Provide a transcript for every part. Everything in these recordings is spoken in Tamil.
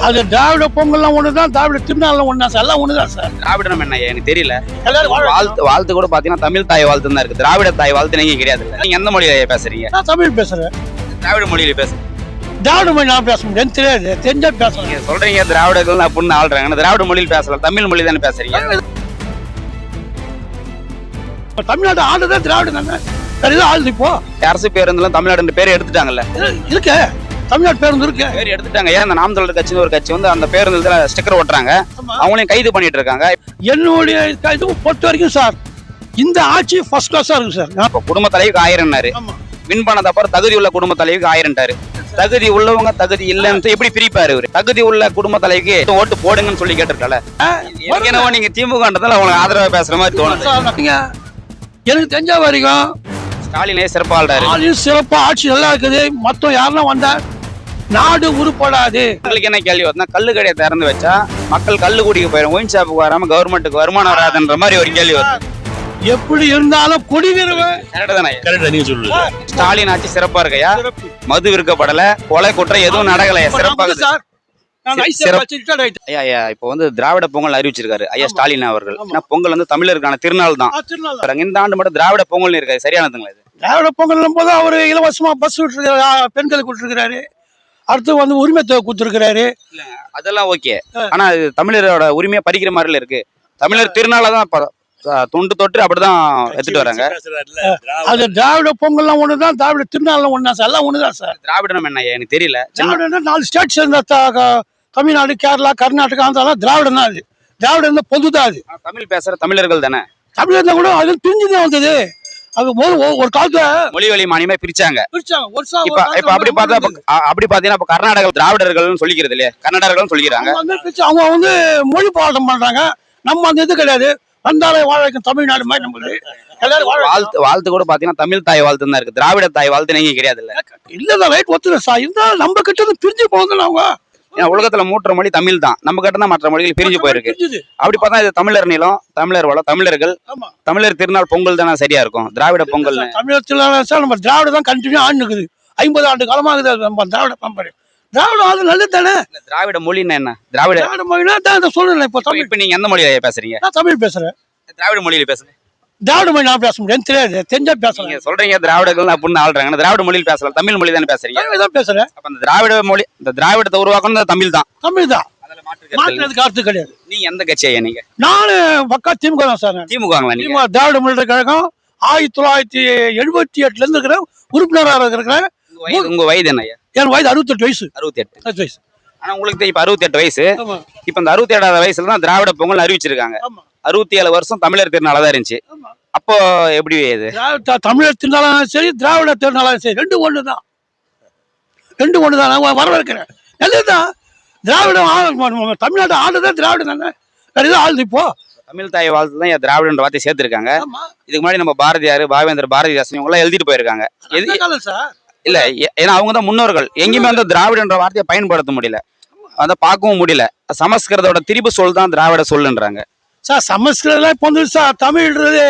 அது திராவிட பொங்கல்லாம் ஒண்ணுதான் திராவிட திருநாள்லாம் ஒண்ணா சார். எல்லாம் ஒண்ணுதான் சார். திராவிடம் என்ன? எனக்கு தெரியல. எல்லாரும் வாழ- வாழ்த்து வாழ்த்து கூட பாத்தீங்கன்னா தமிழ் தாய் வாழ்த்து தான் இருக்கு. திராவிட தாய் வாழ்த்து நீங்க கிடையாது நீங்க எந்த மொழியில பேசுறீங்க? நான் தமிழ் பேசுறேன். திராவிட மொழியில பேசுறீங்க திராவிட மொழி நான் பேச முடியும் தெரியாது. தெரிஞ்சா பேசுறேன் சொல்றீங்க திராவிடர்கள் அப்படின்னு ஆள்றாங்க திராவிட மொழியில் பேசலாம். தமிழ் மொழி தானே பேசுறீங்க? தமிழ்நாடு ஆளுதான் திராவிடம் தானே எதுவும் ஆளுது இப்போ. அரசு பேருந்துல தமிழ்நாடு பேர் எடுத்துட்டாங்கல்ல. இரு- இருக்கு. தமிழ்நாடு பேருந்து இருக்கு. பேர் எடுத்துட்டாங்க. ஏன் அந்த நாம் தமிழர் கட்சின்னு ஒரு கட்சி வந்து அந்த பேருந்துல ஸ்டிக்கர் ஒட்டுறாங்க ஆமா. அவங்களையும் கைது பண்ணிட்டு இருக்காங்க. என்னுடைய இது பொறுத்த வரைக்கும் சார் இந்த ஆட்சி ஃபர்ஸ்ட் கிளாஸா இருக்கு சார். இப்ப குடும்ப தலைவிக்கு ஆயிரம்னாரு. வின் பண்ணத அப்புறம் தகுதி உள்ள குடும்ப தலைவிக்கு ஆயிரம்ட்டாரு. தகுதி உள்ளவங்க தகுதி இல்லைன்னு எப்படி பிரிப்பாரு இவரு. தகுதி உள்ள குடும்ப தலைவிக்கு ஓட்டு போடுங்கன்னு சொல்லி கேட்டிருக்கல. என்னவோ நீங்க திமுகன்றதால அவங்களுக்கு ஆதரவா பேசுற மாதிரி தோணுது. எனக்கு தெரிஞ்ச வரைக்கும் ஸ்டாலினே சிறப்பா ஆள்றாரு ஆளும் சிறப்பா ஆட்சி நல்லா இருக்குது. மொத்தம் யாருன்னா வந்தா நாடு உருப்படாது. உங்களுக்கு என்ன கேள்வி வருதுன்னா கல்லு கடையை திறந்து வச்சா மக்கள் கல்லு குடிக்க போயிடும் ஒயின் ஷாப்புக்கு வராம கவர்மெண்ட்டுக்கு வருமானம் வராதுன்ற மாதிரி ஒரு கேள்வி வருது. எப்படி இருந்தாலும் குடிவீரவன் கரெக்ட் தானே? கரெக்டா நீங்க சொல்லுங்க ஸ்டாலின் ஆட்சி சிறப்பா இருக்கையா? மது விற்கப்படல கொலை குற்றம் எதுவும் நடக்கலையா? சிறப்பாக. ஐயா ஐயா இப்போ வந்து திராவிட பொங்கல் அறிவிச்சிருக்காரு ஐயா. ஸ்டாலின் அவர்கள். ஏன்னா பொங்கல் வந்து தமிழருக்கான திருநாள் தான். இந்த ஆண்டு மட்டும் திராவிட பொங்கல் இருக்காது சரியானதுங்களா இது? திராவிட பொங்கல் போது அவர் இலவசமா பஸ் விட்டுருக்காரு பெண்களுக்கு விட்டுருக்காரு அடுத்து வந்து உரிமை தொகை கொடுத்துருக்காரு அதெல்லாம் ஓகே. ஆனா இது தமிழரோட உரிமையை பறிக்கிற மாதிரில இருக்கு. தமிழர் திருநாளை தான் தொண்டு தொட்டு அப்படிதான் எடுத்துட்டு வராங்க. அது திராவிட பொங்கல்லாம் ஒண்ணுதான் திராவிட திருநாள்லாம் ஒண்ணா சார். எல்லாம் ஒண்ணுதான் சார். திராவிடம் என்ன எனக்கு தெரியல. சின்ன திராவிடம்னா நாலு ஸ்டேட் சேர்ந்த த- க- தமிழ்நாடு கேரளா கர்நாடகா ஆந்திரா திராவிடம் தான் அது. திராவிடம் வந்து பொது தான் அது தமிழ் பேசுற தமிழர்கள் தானே? தமிழர்ல கூட அது பிரிஞ்சுதான் வந்தது. ஒரு காலத்துல மொழி வழி மானியமா பிரிச்சாங்க. இப்ப இப்ப அப்படி பார்த்தா அப்படி பாத்தீங்கன்னா இப்ப கர்நாடக திராவிடர்கள்னு சொல்லிக்கிறது இல்லையா? கன்னடர்கள் சொல்லிக்கிறாங்க. அவங்க வந்து மொழி போராட்டம் பண்றாங்க. நம்ம அந்த இது கிடையாது. வந்தாலே வாழ வைக்கும் தமிழ்நாடு மாதிரி வாழ வாழ்த்து வாழ்த்து கூட பாத்தீங்கன்னா தமிழ் தாய் வாழ்த்து தான் இருக்கு. திராவிட தாய் வாழ்த்து நீங்க கிடையாது இல்ல. இல்ல ரைட் ஒத்துரு சார். இருந்தாலும் நம்ம கிட்ட இருந்து பிரிஞ்சு போகுதுன்னு அவங்க ஏன்னா உலகத்துல மூற்ற மொழி தமிழ் தான். நம்ம கிட்ட தான் மற்ற மொழிகள் பிரிஞ்சு போயிருக்கு. அப்படி பார்த்தா இது தமிழர் நிலம் தமிழர் வளம் தமிழர்கள். தமிழர் திருநாள் பொங்கல் தானே சரியா இருக்கும்? திராவிட பொங்கல் சார் நம்ம திராவிட தான் கண்டினியூ ஆண்டுக்குது. ஐம்பது ஆண்டு காலமாகுது நம்ம திராவிட பம்பரு திராவிடம் அது நல்லது தானே? திராவிட மொழின்னா என்ன? திராவிட திராவிட மொழினா தான் இப்போ தமிழ். இப்ப நீங்க எந்த மொழியில பேசுறீங்க? நான் தமிழ் பேசுறேன். திராவிட மொழியில பேசுங்க. திராவிட மொழி நான் பேச எனக்கு தெரியாது. தெரிஞ்சா பேசுறேன் சொல்றீங்க திராவிடர்கள் அப்படின்னு ஆள்றாங்க திராவிட மொழியில் பேசலாம். தமிழ் மொழி தானே பேசுறீங்க? தான் பேசுறேன். அப்ப அந்த திராவிட மொழி இந்த திராவிடத்தை உருவாக்கணும் தமிழ் தான். தமிழ் தான். கருத்து. மாற்றுறதுக்கு அர்த்தம் கிடையாது. நீங்க எந்த கட்சி ஐயா நீங்க? நானு பக்கா திமுக தான் சார் நீங்க. திமுக திராவிட முன்னேற்ற கழகம் ஆயிரத்தி தொள்ளாயிரத்தி எழுபத்தி எட்டுல இருந்து இருக்கிறேன் உறுப்பினராக இருக்கிறேன் உங்க வயது- என்ன ஐயா? என் வயது அறுபத்தெட்டு வயசு. அறுபத்தி எட்டு அறுபது வயசு. ஆனா உங்களுக்கு இப்ப அறுபத்தி எட்டு வயசு இப்ப இந்த அறுபத்தி ஏழாவது வயசுல தான் திராவிட பொங்கல் அறிவிச்சிருக்காங்க. ஆமா. அறுபத்தி ஏழு வருஷம் தமிழர் திருநாளா தான் இருந்துச்சு. அப்போ எப்படி இது? தமிழர் திருநாளாலும் சரி திராவிட திருநாளாலும் சரி ரெண்டு ஒன்று தான் ரெண்டு ஒன்று தான் நான் வரவேற்கிறேன். நல்லதுதான் திராவிடம் ஆளு தமிழ்நாடு ஆளுதான் திராவிடம் தானே? வேற எதுவும் ஆளுது இப்போ? தமிழ் தாய் வாழ்த்து தான் திராவிடன்ற வார்த்தை சேர்த்திருக்காங்க. இதுக்கு முன்னாடி நம்ம பாரதியார் பாவேந்தர் பாரதிதாசன் இவங்க எல்லாம் எழுதிட்டு போயிருக்காங்க. இல்ல ஏன்னா அவங்க தான் முன்னோர்கள். எங்கேயுமே வந்து திராவிடன்ற வார்த்தையை பயன்படுத்த முடியல. அதை பார்க்கவும் முடியல. சமஸ்கிருதோட திரிபு சொல் தான் திராவிட சொல்லுன்றாங்க. சார் சமஸ்கிருதம் இப்போ வந்து சார். தமிழ்ன்றது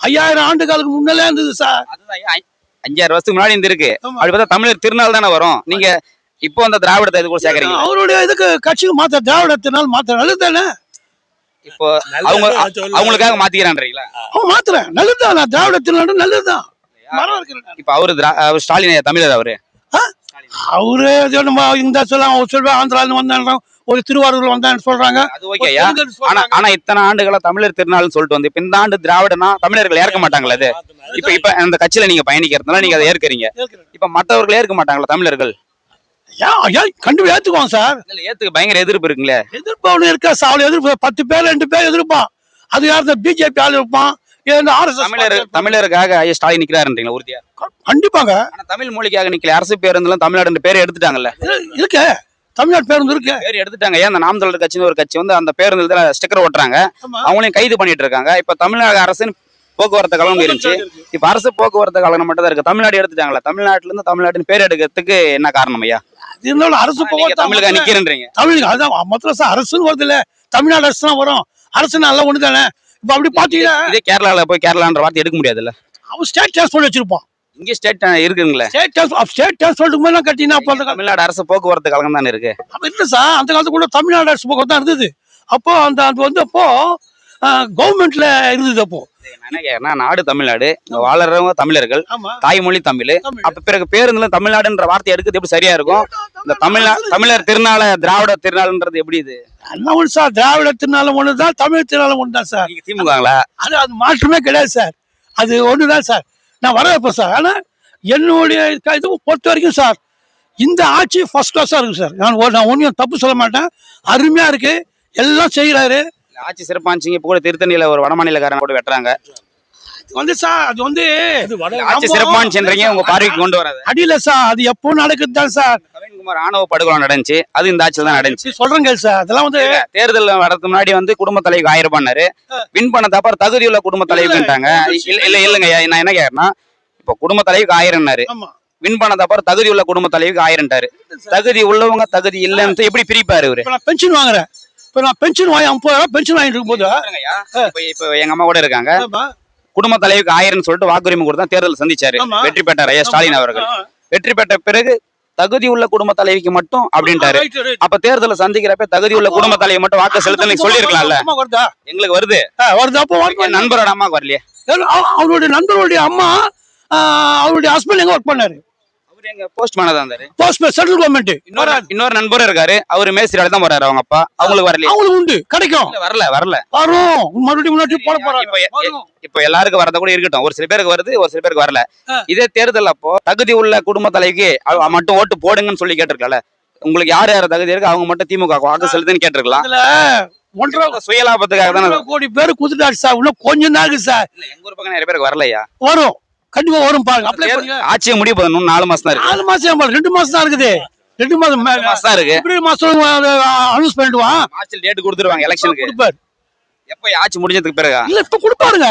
ஐயாயிரம் ஆண்டு காலத்துக்கு முன்னாலே இருந்தது சார். அஞ்சாறு வருஷத்துக்கு முன்னாடி இந்த இருக்கு. அப்படி பார்த்தா தமிழர் திருநாள் தானே வரும். நீங்க இப்போ அந்த திராவிடத்தை இது கூட சேர்க்கறீங்க அவருடைய இதுக்கு கட்சிக்கு மாத்த திராவிட திருநாள் மாத்த நல்லது தானே? இப்போ அவங்க அவங்களுக்காக மாத்திக்கிறான்றீங்களா? அவன் மாத்துறேன். நல்லதுதான் நான் திராவிட திருநாடு நல்லதுதான் இப்ப அவரு திரா- அவர் ஸ்டாலின் தமிழர் அவரு? அவரு நம்ம இந்த சொல்லலாம் அவர் சொல்லுவேன் ஆந்திரால வந்தாங்க ஒரு திருவாரூர்ல வந்தான்னு சொல்றாங்க? அது ஓகே ஆனா. ஆனா இத்தனை ஆண்டுகளா தமிழர் திருநாள்னு சொல்லிட்டு வந்து இப்ப இந்த ஆண்டு திராவிடனா தமிழர்கள் ஏற்க மாட்டாங்களா அது இப்ப இப்ப அந்த கட்சியில நீங்க பயணிக்கிறதுனால நீங்க அதை ஏற்கறீங்க. இப்ப மத்தவர்கள் ஏற்க மாட்டாங்களா தமிழர்கள்? கண்டிப்பா ஏத்துக்குவாங்க சார். ஏத்துக்கு பயங்கர எதிர்ப்பு இருக்குங்களே. எதிர்ப்பு அவனு இருக்கா அவளை எதிர்ப்பு பத்து பேர் ரெண்டு பேர் எதிர்ப்பான். அது யார் பிஜேபி ஆள் இருப்பான். தமிழருக்காக ஸ்டாலின் நிக்கிறாருன்றீங்களா உறுதியா? கண்டிப்பாங்க. தமிழ் மொழிக்காக நிக்கல. அரசு பேருந்துலாம் தமிழ்நாடு பேரை எடுத்துட்டாங்கல்ல. இரு- இருக்கு. தமிழ்நாடு பேருந்து இருக்கு. பேர் எடுத்துட்டாங்க. ஏன் அந்த நாம் தமிழர் கட்சின்னு ஒரு கட்சி வந்து அந்த பேருந்து ஸ்டிக்கர் ஒட்டுறாங்க ஆமா. அவங்களையும் கைது பண்ணிட்டு இருக்காங்க. இப்ப தமிழ்நாடு அரசின் போக்குவரத்து கழகம் இருந்துச்சு இப்ப அரசு போக்குவரத்து கழகம் மட்டும் தான் இருக்கு. தமிழ்நாடு எடுத்துட்டாங்களா. தமிழ்நாட்டுல இருந்து தமிழ்நாட்டின் பேர் எடுக்கிறதுக்கு என்ன காரணம் ஐயா? இருந்தாலும் அரசு தமிழுக்கா அமைப்புல- நிக்கிறேன்றீங்க. தமிழ் அதான் மொத்தம் சார் அரசுன்னு வருது இல்ல. தமிழ்நாடு அரசு தான் வரும். அரசு நல்லா ஒண்ணு தானே இப்ப அப்படி பாத்தீங்கன்னா இதே கேரளால போய் கேரளான்ற வார்த்தை எடுக்க முடியாதுல்ல. அவன் ஸ்டேட் டிரான்ஸ்போர்ட் வச்சிருப்பான். இங்க ஸ்டேட் இருக்குங்களே. ஸ்டேட் டான்ஸ் ஸ்டேட் டான்ஸ் சொல்லிட்டு போது கட்டினா அப்போ தமிழ்நாடு அரசு போக்குவரத்து கழகம் தானே இருக்கு. அப்ப இல்லை சார் அந்த காலத்துல கூட தமிழ்நாடு அரசு பக்கம் தான் இருந்தது. அப்போ அந்த அது வந்து அப்போ கவர்மெண்ட்ல இருந்தது அப்போ. என்ன நாடு தமிழ்நாடு வாழறவங்க தமிழர்கள் தாய்மொழி தமிழ். அப்ப பிறகு பேருந்துல தமிழ்நாடுன்ற வார்த்தை எடுக்கிறது எப்படி சரியா இருக்கும்? இந்த தமிழ்நா தமிழர் திருநாள திராவிட திருநாள்ன்றது எப்படி இது? அண்ணா ஒன்று சார் திராவிட திருநாளம் ஒன்று தான் தமிழ் திருநாளம் ஒன்று தான் சார் திமுகங்களா? அது அது மாற்றமே கிடையாது சார் அது ஒன்று தான் சார் நான் வரவேற்பேன் சார். ஆனால் என்னுடைய இது பொறுத்த வரைக்கும் சார் இந்த ஆட்சி ஃபர்ஸ்ட் கிளாஸாக இருக்கும் சார். நான் நான் ஒன்றும் தப்பு சொல்ல மாட்டேன். அருமையாக இருக்குது எல்லாம் செய்கிறாரு ஆட்சி சிறப்பாக இருந்துச்சிங்க இப்போ கூட திருத்தணியில் ஒரு வடமாநிலக்காரன் கூட வெட்டுறாங்க. வந்து சார் அது வந்து ஆட்சி சிறப்பாச்சுன்றீங்க உங்க பார்வைக்கு கொண்டு வராது. அடியில சார் அது எப்போ நடக்குது தான் சார். கவின்குமார் ஆணவ படுகொலை நடந்துச்சு அது இந்த ஆட்சியில் தான் நடந்துச்சு. சொல்றேங்க சார் அதெல்லாம் வந்து தேர்தல் வரதுக்கு முன்னாடி வந்து குடும்ப தலைவிக்கு ஆயிரம் ரூபாய் வின் பண்ண தப்ப தகுதியுள்ள குடும்ப தலைவின்ட்டாங்க இல்ல இல்ல இல்லங்க நான் என்ன கேக்குறேன்னா இப்போ குடும்ப தலைவிக்கு ஆயிரம்னாரு. வின் தகுதி உள்ள குடும்ப தலைவிக்கு ஆயிரம்ட்டாரு. தகுதி உள்ளவங்க தகுதி இல்லைன்னு எப்படி பிரிப்பாரு இவரு? பென்ஷன் வாங்குறேன். இப்போ நான் பென்ஷன் வாங்கி ஐம்பது ரூபா பென்ஷன் வாங்கிட்டு இருக்கும்போது இப்ப எங்க அம்மா கூட இருக்காங்க. குடும்ப தலைவிக்கு ஆயிரம் சொல்லிட்டு வாக்குரிமை கொடுத்தா தேர்தல் சந்திச்சாரு. வெற்றி பெற்றார் ஐயா ஸ்டாலின் அவர்கள். வெற்றி பெற்ற பிறகு தகுதி உள்ள குடும்ப தலைவிக்கு மட்டும் அப்படின்ட்டாரு. அப்ப தேர்தலை சந்திக்கிறப்ப தகுதி உள்ள குடும்ப தலைவி மட்டும் வாக்கு செலுத்த சொல்லிருக்கலாம்ல அம்மா வருதா? எங்களுக்கு வருது. வருது? நண்பரோட அம்மாக்கு வரலையே. அவருடைய நண்பருடைய அம்மா அவருடைய ஹஸ்பண்ட் எங்க ஒர்க் பண்ணாரு? எங்க போஸ்ட் இருந்தாரு. போஸ்ட் சென்ட்ரல் கவர்மெண்ட் இன்னொரு இன்னொரு நண்பரும் இருக்காரு. அவரு மேஸ்திரியால தான் போறாரு அவங்க அப்பா. அவங்களுக்கு வரலையே. அவங்களுக்கு உண்டு. கிடைக்கும். வரல வரல. வரும். மறுபடியும் முன்னாடி போட இப்ப போறாங்க எல்லாருக்கும் வரத கூட இருக்கட்டும். ஒரு சில பேருக்கு வருது ஒரு சில பேருக்கு வரல. இதே தேர்தல் அப்போ தகுதி உள்ள குடும்ப தலைவிக்கு மட்டும் ஓட்டு போடுங்கன்னு சொல்லி கேட்டிருக்கல உங்களுக்கு யார் யார் தகுதி இருக்கு அவங்க மட்டும் திமுக வாக்கு செலுத்துன்னு கேட்டிருக்கலாம். ஒன்றரை சுயலாபத்துக்காக தானே கோடி பேர் குதிட்டாரு சார் இன்னும் கொஞ்சம் தான் இருக்கு சார். இல்ல, எங்க ஊர் பக்கம் நிறைய பேருக்கு வரலையா? வரும். கண்டிப்பா வரும் பாருங்க. அப்ளை பண்ணுங்க. ஆட்சியை முடிவு பண்ணணும் நாலு மாசம் தான் இருக்கு. நாலு மாசம் ரெண்டு மாசம் தான் இருக்குது. ரெண்டு மாசம் மாசம் தான் இருக்கு. பிப்ரவரி மாசம் அனௌன்ஸ் பண்ணிடுவான் மார்ச்சில் டேட் கொடுத்துருவாங்க எலெக்ஷனுக்கு கொடுப்பாரு. எப்ப ஆட்சி முடிஞ்சதுக்கு பிறகு? இல்ல இப்ப கொடுப்பாருங்க.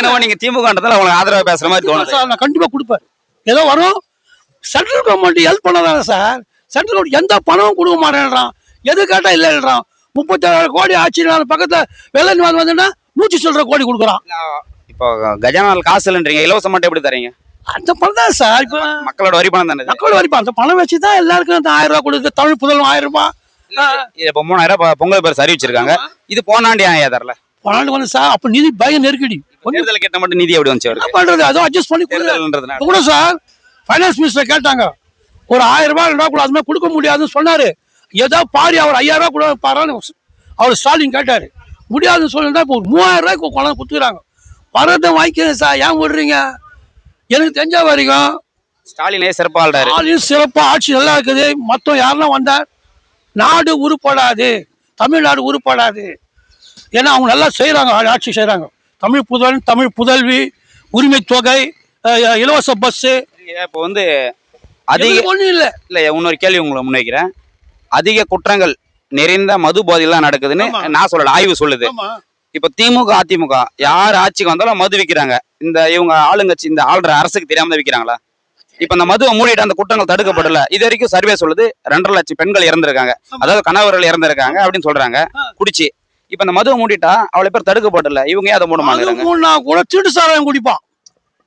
என்னவோ நீங்க திமுகன்றதால உங்களுக்கு ஆதரவா பேசுற மாதிரி சார் நான் கண்டிப்பா கொடுப்பாரு ஏதோ வரும்? சென்ட்ரல் கவர்மெண்ட் ஹெல்ப் பண்ணதானே சார்? சென்ட்ரல் கவர்மெண்ட் எந்த பணமும் கொடுக்க மாட்டேன்றான். எது கேட்டா இல்லைன்றான். முப்பத்தேழு கோடி ஆட்சி பக்கத்துல வெள்ள நிவாரணம் வந்துன்னா நூற்றி சொல்ற கோடி கொடுக்குறான். இப்போ கஜானால் காசு இல்லைன்றீங்க இலவசம் மட்டும் எப்படி தரீங்க? அந்த பணம் தான் சார். இப்போ மக்களோட வரி பணம் தானே? இது? மக்கள் வரிப்பா அந்த பணம் வச்சு தான் எல்லாருக்கும் அந்த ஆயிரம் ரூபாய் கொடுத்து தமிழ் புதல்வன் ஆயிரம் ரூபாய். இப்போ மூணாயிரம் ரூபாய் பொங்கல் பரிசு அறிவிச்சிருக்காங்க இது போனாண்டி ஏன் தரல? பன்னெண்டு வந்து சார் அப்ப நிதி பய நெருக்கடி. தேர்தல் கேட்ட மட்டும் நிதி எப்படி வந்துச்சு பண்றது அதுவும் அட்ஜஸ்ட் பண்ணி இப்ப கூட சார் ஃபைனான்ஸ் மினிஸ்டர் கேட்டாங்க. ஒரு ஆயிரம் ரூபாய் ரூபாய் கூட அது மாதிரி கொடுக்க முடியாதுன்னு சொன்னாரு. ஏதோ பாரி அவர் ஐயாயிரம் ரூபாய் கூட பாருன்னு அவர் ஸ்டாலின் கேட்டாரு. முடியாதுன்னு சொல்லிட்டு இப்போ ஒரு மூவாயிரம் ரூபாய்க்கு கொண்டாந்து கொடுத்துக்கிறாங்க வரதை வாங்கிக்கிறேன் சார். ஏன் விடுறீங்க? எனக்கு தெரிஞ்ச வரைக்கும் ஸ்டாலினே சிறப்பாள்றாரு. ஆளும் சிறப்பா ஆட்சி நல்லா இருக்குது. மொத்தம் யாரெல்லாம் வந்தா நாடு உருப்படாது. தமிழ்நாடு உருப்படாது. ஏன்னா அவங்க நல்லா செய்றாங்க. ஆ- ஆட்சி செய்றாங்க. தமிழ் புதல்வன் தமிழ் புதல்வி உரிமை தொகை இலவச பஸ்ஸு இப்போ வந்து அதிக ஒன்றும் இல்லை. இல்ல இன்னொரு கேள்வி உங்களை முன்வைக்கிறேன். அதிக குற்றங்கள் நிறைந்த மது போதையெல்லாம் நடக்குதுன்னு. நான் சொல்லல ஆய்வு சொல்லுது. இப்ப திமுக அதிமுக யார் ஆட்சிக்கு வந்தாலும் மது விக்கிறாங்க. இந்த இவங்க ஆளுங்கட்சி இந்த ஆள்ற அரசுக்கு தெரியாம தான் விக்கிறாங்களா? இப்ப இந்த மதுவை மூடிட்டு அந்த குற்றங்கள் தடுக்கப்படல. இது வரைக்கும் சர்வே சொல்லுது ரெண்டரை லட்சம் பெண்கள் இறந்திருக்காங்க. அதாவது கணவர்கள் இறந்திருக்காங்க அப்படின்னு சொல்றாங்க. குடிச்சு. இப்ப இந்த மதுவை மூடிட்டா அவ்வளவு பேர் தடுக்கப்படல. இவங்க அதை மூட மூணுனா கூட திருட்டு சாராயம் குடிப்பான்.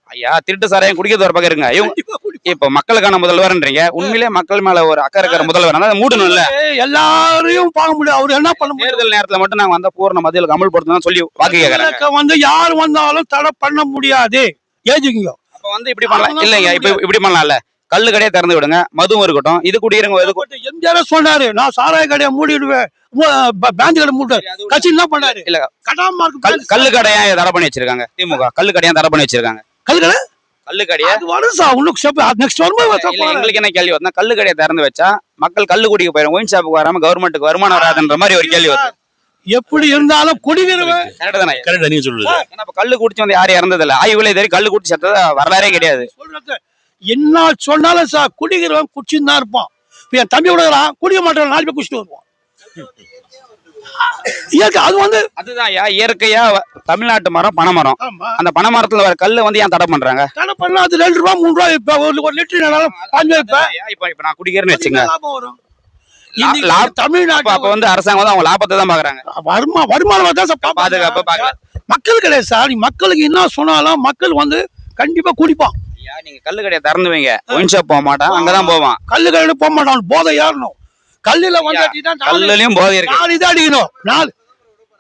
ஐயா திருட்டு சாராயம் குடிக்கிறது ஒரு பக்கம் இருங்க. இவங்க. இப்ப மக்களுக்கான முதல்வர்ன்றீங்க. உண்மையிலே மக்கள் மேல ஒரு அக்கறை இருக்கிற முதல்வர். அதை மூடணும் இல்ல எல்லாரையும் பார்க்க முடியாது. அவர் என்ன பண்ண முடியும்? தேர்தல் நேரத்துல மட்டும் நாங்க வந்த பூர்ண மதியில் அமல்படுத்தணும் சொல்லி வாக்கு கேக்குறாங்க. இதுல வந்து யார் வந்தாலும் தடை பண்ண முடியாது. ஏஜிங்க. அப்ப வந்து இப்படி பண்ணலாம். இல்லைங்க இப்ப இப்படி பண்ணலாம்ல. கல்லு கடையை திறந்து விடுங்க மதுவும் இருக்கட்டும் இது குடியிருங்க இது கு- எம்ஜிஆர் சொன்னாரு நான் சாராய கடையை மூடிடுவேன் பேங்க் கடை மூட்டாரு கட்சி என்ன பண்ணாரு. இல்ல கட்டாம கல் கல்லு கடையா தடை பண்ணி வச்சிருக்காங்க திமுக. கல்லு கடையா தடை பண்ணி வச்சிருக்காங்க. கல் கடை? கல்லு கடையா. அது வரும் சார். இன்னும் ஸ்டெப் நெக்ஸ்ட் வரும்போது எங்களுக்கு என்ன கேள்வி வருதுன்னா கல்லு கடையை திறந்து வச்சா மக்கள் கல்லு குடிக்க போயிடும் ஒயின் ஷாப்புக்கு வராம கவர்மெண்ட்டுக்கு வருமானம் வராதுன்ற மாதிரி ஒரு கேள்வி வருது. எப்படி இருந்தாலும் குடிக்கிறவன் கரெக்ட் நீங்க ஏன்னா கல்லு குடிச்சு வந்து யாரும் இறந்தது இல்ல ஆய்வுல இது வரைக்கும் கல்லு குடிச்சு செத்ததா வரலாறே கிடையாது. என்ன சொன்னாலும் சார் குடிக்கிறவன் குடிச்சுன்னு தான் இருப்பான். இப்ப என் தம்பி விடுறான் குடிக்க மாட்டான் நாலு பேர் குடிச்சிட்டு வருவான். இயற்கை அது வந்து அதுதான் இயற்கையா தமிழ்நாட்டு மரம் பனைமரம். ஆமா. அந்த பனைமரத்துல வர கல்லு வந்து ஏன் தடை பண்றாங்க? தடை பண்ணா அது ரெண்டு ரூபா மூணு ரூபா இப்ப ஒரு லிட்டர் பாஞ்சு இப்ப இப்ப இப்ப நான் குடிக்கிறேன்னு வச்சுங்க தமிழ்நாட்டு அப்ப வந்து அரசாங்கம் வந்து அவங்க லாபத்தை தான் பாக்குறாங்க. வருமா வருமானம் தான் பாதுகாப்பு. பாக்கல மக்கள் கிடையாது சார். மக்களுக்கு என்ன சொன்னாலும் மக்கள் வந்து கண்டிப்பா குடிப்பான். நீங்க கல்லு கடையை திறந்து வைங்க. ஒயின் ஷாப் போக மாட்டான் அங்கதான் போவான். கல்லு கல்லு போக மாட்டான். போதை ஏறணும். கல்லுல வந்து ஐயா, அடிச்சிட்டா நாலு- கல்லுலயும் போதை இருக்கு. நாலு இதை அடிக்கணும். நாலு.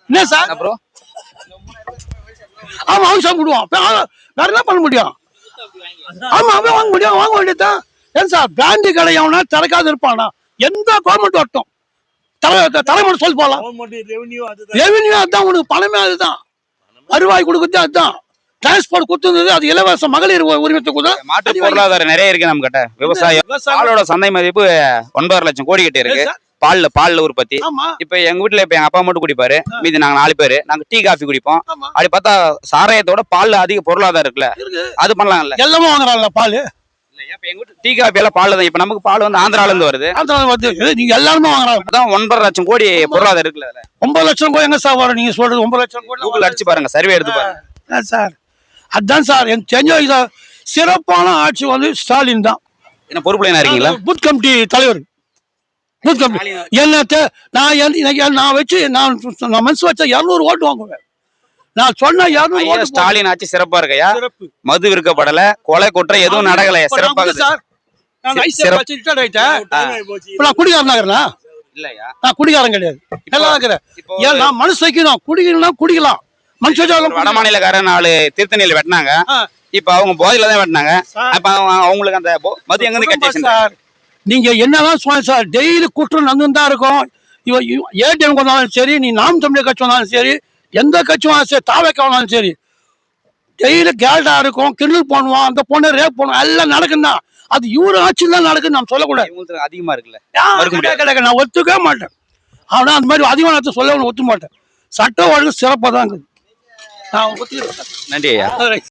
என்ன சார்? அப்புறம் ஆமா அவன் சாப்பிடுவான் வேற என்ன பண்ண முடியும்? ஆமா அவன் வாங்க முடியும் வாங்க வேண்டியதுதான். ஏன் சார்? பிராண்டி கடை அவனா திறக்காது இருப்பானா? எந்த கவர்மெண்ட் வரட்டும். தலை தலைமுறை சொல்லி போகலாம் ரெவன்யூ அதுதான். ரெவென்யூ அதுதான் உனக்கு பணமே அதுதான். வருவாய் கொடுக்குறது அதுதான். டிரான்ஸ்போர்ட் கொடுத்துருந்தது அது இலவச மகளிர் உரிமத்தை கொடுத்தா மாற்று பொருளாதாரம் நிறைய இருக்கு நம்ம கிட்ட விவசாயம். பாலோட சந்தை மதிப்பு ஒன்பது லட்சம் கோடி கிட்ட இருக்கு. பால்ல பால்ல உற்பத்தி. இப்ப எங்க வீட்டுல இப்ப எங்க அப்பா மட்டும் குடிப்பாரு. மீதி நாங்க நாலு பேரு. நாங்க டீ காஃபி குடிப்போம். அப்படி பார்த்தா சாராயத்தோட பால்ல அதிக பொருளாதாரம் இருக்குல்ல. இருக்கு. அது பண்ணலாம்ல. எல்லாமே வாங்குறாங்கல்ல பால்? இப்ப எங்க வீட்டு டீ காஃபி எல்லாம் பால் தான். இப்ப நமக்கு பால் வந்து ஆந்திரால இருந்து வருது. ஆந்திரால நீங்க எல்லாருமே வாங்குறாங்க. அதான் ஒன்பது லட்சம் கோடி பொருளாதாரம் இருக்குல்ல. ஒன்பது லட்சம் கோடி எங்க சார் வரும்? நீங்க சொல்றது ஒன்பது லட்சம் கோடி அடிச்சு பாருங்க சர்வே எடுத்து பாருங்க. சார். அதான் சார் எனக்கு தெரிஞ்ச இத சிறப்பான ஆட்சி வந்து ஸ்டாலின் தான். என்ன பொறுப்புல இருக்கீங்களா? பூத் கமிட்டி தலைவர். பூத் கமிட்டி என்ன தே- நான் என்- நான் வச்சு நான் நான் மனசு வச்சா இரநூறு ஓட்டு வாங்குவேன். நான் சொன்ன இரநூறு ஓட்டு. ஸ்டாலின் ஆட்சி சிறப்பா இருக்கையா சிறப்பு. மது விற்கப்படல கொலை குற்றம் எதுவும் நடக்கலையா சிறப்பாக சார். நான் குடிகாரன் ஆகிறேனா இல்லையா நான் குடிகாரன் கிடையாது. நல்லா இருக்கிறேன். ஏன் நான் மனசு வைக்கணும். குடிக்கணும் குடிக்கலாம். மனுஷ வட மாநிலக்காரன் நாலு திருத்தணியில வெட்டினாங்க. இப்ப அவங்க போதையில தான் வெட்டினாங்க. அப்ப அவங்க- அவங்களுக்கு அந்த மது எங்க இருந்து கட்டி சார். நீங்க என்னதான் சொல்ல சார் டெய்லி குற்றம் நடந்து தான் இருக்கும் ஏடிஎம் வந்தாலும் சரி நீ நாம் தமிழர் கட்சி வந்தாலும் சரி எந்த கட்சி வந்தாலும் சரி தாவைக்க வந்தாலும் சரி டெய்லி கேல்டா இருக்கும் கிண்டல் பண்ணுவான் அந்த பொண்ணு ரேப் பண்ணுவான் எல்லாம் நடக்கும் தான் அது இவரு ஆட்சியில் தான் நடக்குன்னு நம்ம சொல்லக்கூடாது. அதிகமா இருக்குல்ல. கிடையாது. நான் ஒத்துக்கவே மாட்டேன். ஆனா அந்த மாதிரி அதிகமான சொல்ல ஒத்துக்க மாட்டேன். சட்ட ஒழுங்கு சிறப்பாக தான் இருக்குது. நான் ஒத்துக்கிறேன் நன்றி ஐயா சார்